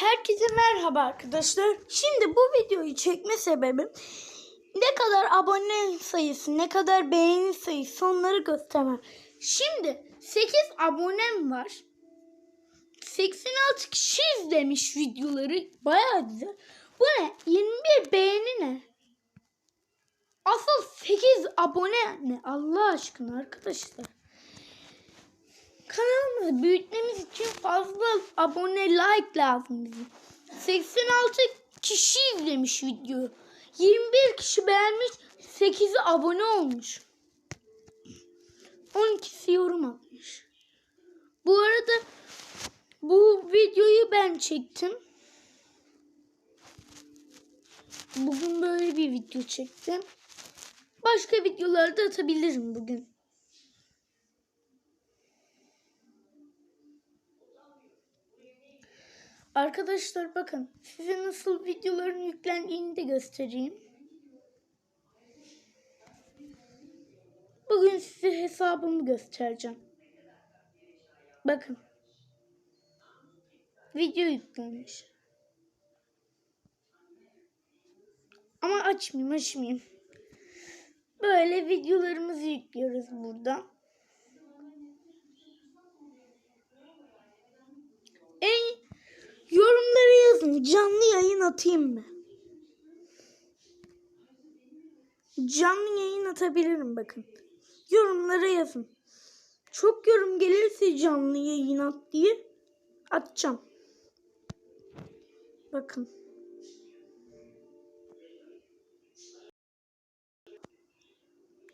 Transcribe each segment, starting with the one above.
Herkese merhaba arkadaşlar. Şimdi bu videoyu çekme sebebim ne kadar abone sayısı, ne kadar beğeni sayısı onları göstermem. Şimdi 8 abonem var. 86 kişi izlemiş videoları. Bayağı güzel. Bu ne? 21 beğeni ne? Asıl 8 abone ne? Allah aşkına arkadaşlar. Kanalımızı büyütmemiz için fazla abone like lazım bize. 86 kişi izlemiş videoyu. 21 kişi beğenmiş. 8'i abone olmuş. 12'si yorum atmış. Bu arada bu videoyu ben çektim. Bugün böyle bir video çektim. Başka videoları da atabilirim bugün. Arkadaşlar bakın size nasıl videoların yüklendiğini de göstereyim. Bugün size hesabımı göstereceğim. Bakın. Video yüklenmiş. Ama açmayayım açmayayım. Böyle videolarımızı yüklüyoruz burada. En Canlı yayın atayım mı? Canlı yayın atabilirim bakın. Yorumlara yazın. Çok yorum gelirse canlı yayın at diye atacağım. Bakın.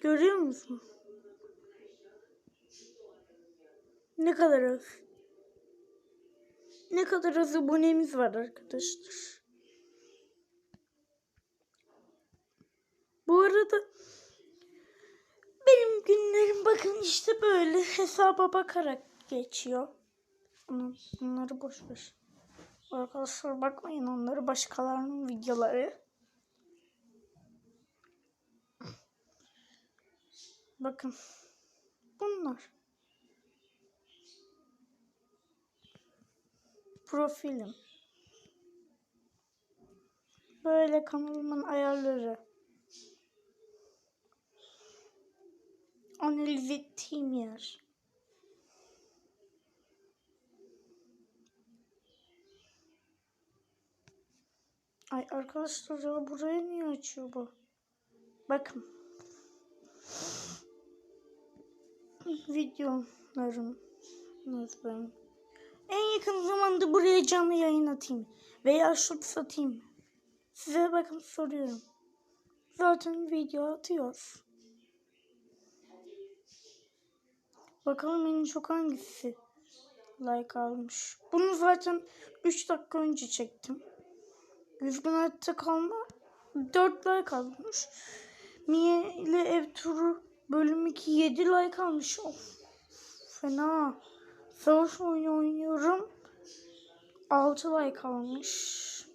Görüyor musun? Ne kadar az. Ne kadar az abonemiz var arkadaşlar. Bu arada benim günlerim bakın işte böyle hesaba bakarak geçiyor. Bunları boş ver. Arkadaşlar bakmayın onları başkalarının videoları. Bakın. Bunlar. Profilim. Böyle kanalımın ayarları. Analiz ettiğim yer. Ay arkadaşlar ya buraya niye açıyor bu? Bakın. Videolarım. Nasıl? En yakın zamanda buraya canlı yayın atayım. Veya şut satayım. Size bakın soruyorum. Zaten video atıyoruz. Bakalım en çok hangisi like almış. Bunu zaten 3 dakika önce çektim. Üzgün hayatta kalma 4 like almış. Mie ile ev turu bölüm 2 7 like almış. Of fena. Savaş oyunu oynuyorum. 6 like almış.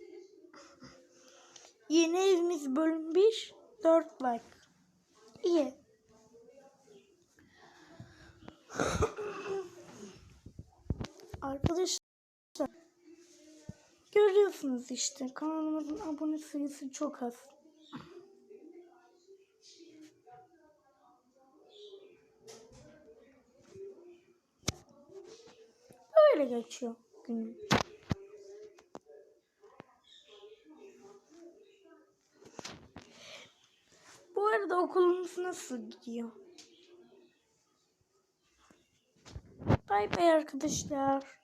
Yeni evimiz bölüm 1 4 like. İyi. Arkadaşlar görüyorsunuz işte kanalımızın abone sayısı çok az. Böyle geçiyor günüm. Bu arada okulunuz nasıl gidiyor? Bay bay arkadaşlar.